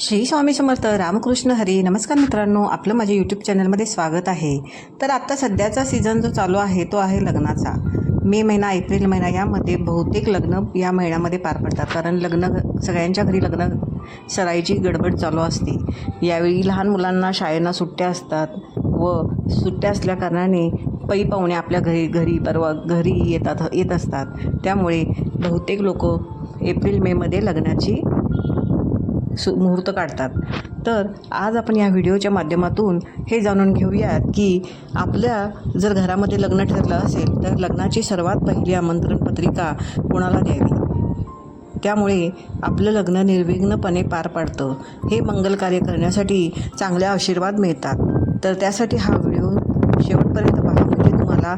श्री स्वामी समर्थ रामकृष्ण हरी नमस्कार मित्रांनो. आपलं माझ्या यूट्यूब चॅनलमध्ये स्वागत आहे. तर आत्ता सध्याचा सीझन जो चालू आहे तो आहे लग्नाचा. मे महिना एप्रिल महिना यामध्ये बहुतेक लग्न या महिन्यामध्ये पार पडतात. कारण लग्न सगळ्यांच्या घरी लग्न सराईची गडबड चालू असते. यावेळी लहान मुलांना शाळेना सुट्ट्या असतात व सुट्ट्या असल्याकारणाने पै पाहुणे आपल्या घरी घरी परवा घरी येतात येत असतात. त्यामुळे बहुतेक लोक एप्रिल मेमध्ये लग्नाची सु मुहूर्त काढतात. तर आज आपण या व्हिडिओच्या माध्यमातून हे जाणून घेऊयात की आपल्या जर घरामध्ये लग्न ठरलं असेल तर लग्नाची सर्वात पहिली आमंत्रण पत्रिका कोणाला द्यावी? त्यामुळे आपलं लग्न निर्विघ्नपणे पार पाडतं. हे मंगल कार्य करण्यासाठी चांगले आशीर्वाद मिळतात. तर त्यासाठी हा व्हिडिओ शेवटपर्यंत पहा म्हणजे तुम्हाला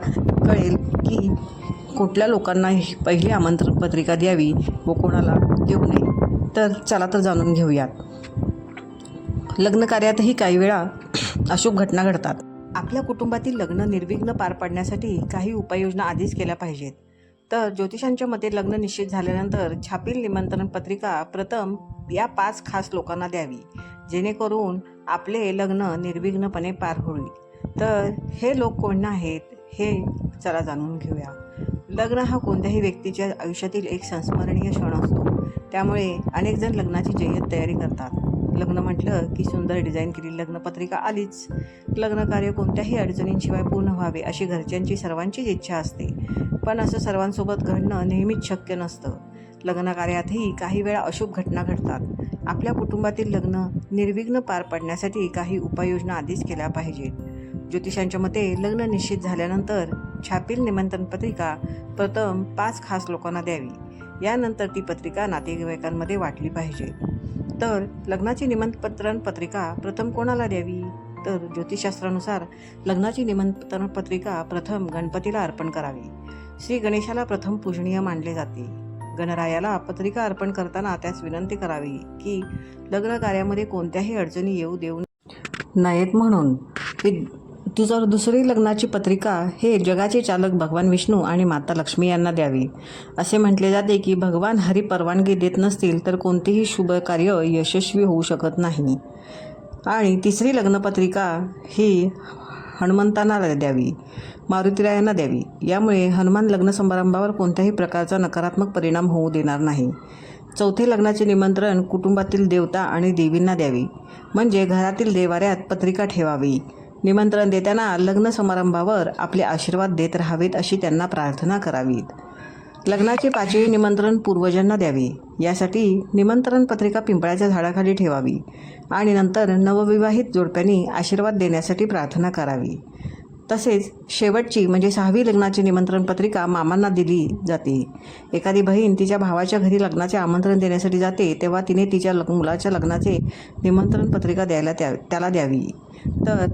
कळेल की कुठल्या लोकांना पहिली आमंत्रण पत्रिका द्यावी व कोणाला देऊ नये. तर चला तर जाणून घेऊयात. लग्न कार्यातही काही वेळा अशुभ घटना घडतात. आपल्या कुटुंबातील लग्न निर्विघ्न पार पाडण्यासाठी काही उपाययोजना आधीच केल्या पाहिजेत. तर ज्योतिषांच्या मते लग्न निश्चित झाल्यानंतर छापील निमंत्रण पत्रिका प्रथम या पाच खास लोकांना द्यावी जेणेकरून आपले लग्न निर्विघ्नपणे पार होईल. तर हे लोक कोण आहेत हे चला जाणून घेऊया. लग्न हा कोणत्याही व्यक्तीच्या आयुष्यातील एक संस्मरणीय क्षण असतो. त्यामुळे अनेक जण लग्नाची जय्यत तयारी करतात. लग्न म्हटलं की सुंदर डिझाईन केलेली लग्नपत्रिका आलीच. लग्न कार्य कोणत्याही अडचणींशिवाय पूर्ण व्हावे अशी घरच्यांची सर्वांचीच इच्छा असते. पण असं सर्वांसोबत घडणं नेहमीच शक्य नसतं. लग्नकार्यातही काही वेळा अशुभ घटना घडतात. आपल्या कुटुंबातील लग्न निर्विघ्न पार पाडण्यासाठी काही उपाययोजना आधीच केल्या पाहिजेत. ज्योतिषांच्या मते लग्न निश्चित झाल्यानंतर छापील निमंत्रण पत्रिका प्रथम पाच खास लोकांना द्यावी. यानंतर ती पत्रिका नातेवाईकांमध्ये वाटली पाहिजे. तर लग्नाची निमंत्रण पत्रिका प्रथम कोणाला द्यावी? तर ज्योतिषशास्त्रानुसार लग्नाची निमंत्रण पत्रिका प्रथम गणपतीला अर्पण करावी. श्री गणेशाला प्रथम पूजनीय मानले जाते. गणरायाला पत्रिका अर्पण करताना त्यास विनंती करावी की लग्न कार्यामध्ये कोणत्याही अडचणी येऊ देऊ नयेत म्हणून तुझं दुसरी लग्नाची पत्रिका हे जगाचे चालक भगवान विष्णू आणि माता लक्ष्मी यांना द्यावी. असे म्हटले जाते की भगवान हरी परवानगी देत नसतील तर कोणतेही शुभ कार्य यशस्वी होऊ शकत नाही. आणि तिसरी लग्नपत्रिका ही हनुमंतांना द्यावी मारुतीरायांना द्यावी. यामुळे हनुमान लग्न समारंभावर कोणत्याही प्रकारचा नकारात्मक परिणाम होऊ देणार नाही. चौथे लग्नाचे निमंत्रण कुटुंबातील देवता आणि देवींना द्यावी. म्हणजे घरातील देवाऱ्यात पत्रिका ठेवावी. निमंत्रण देताना लग्न समारंभावर आपले आशीर्वाद देत राहावेत अशी त्यांना प्रार्थना करावीत. लग्नाचे पाचवी निमंत्रण पूर्वजांना द्यावे. यासाठी निमंत्रण पत्रिका पिंपळाच्या झाडाखाली ठेवावी आणि नंतर नवविवाहित जोडप्यांनी आशीर्वाद देण्यासाठी प्रार्थना करावी. तसेच शेवटची म्हणजे सहावी लग्नाची निमंत्रण पत्रिका मामांना दिली जाते. एखादी बहीण तिच्या भावाच्या घरी लग्नाचे आमंत्रण देण्यासाठी जाते तेव्हा तिने तिच्या लग मुलाच्या लग्नाचे निमंत्रण पत्रिका द्यायला त्या त्याला द्यावी. तर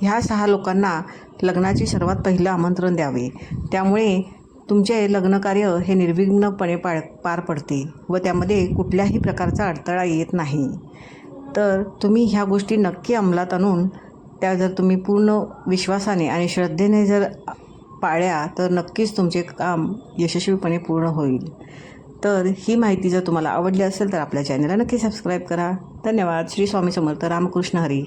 ह्या सहा लोकांना लग्नाची सर्वात पहिलं आमंत्रण द्यावे. त्यामुळे तुमचे लग्नकार्य हे निर्विघ्नपणे पाळ पार पडते व त्यामध्ये कुठल्याही प्रकारचा अडथळा येत नाही. तर तुम्ही ह्या गोष्टी नक्की अंमलात आणून त्या जर तुम्ही पूर्ण विश्वासाने आणि श्रद्धेने जर पाळ्या तर नक्कीच तुमचे काम यशस्वीपणे पूर्ण होईल. तर ही माहिती जर तुम्हाला आवडली असेल तर आपल्या चॅनलला नक्की सबस्क्राईब करा. धन्यवाद. श्री स्वामी समर्थ. रामकृष्ण हरी.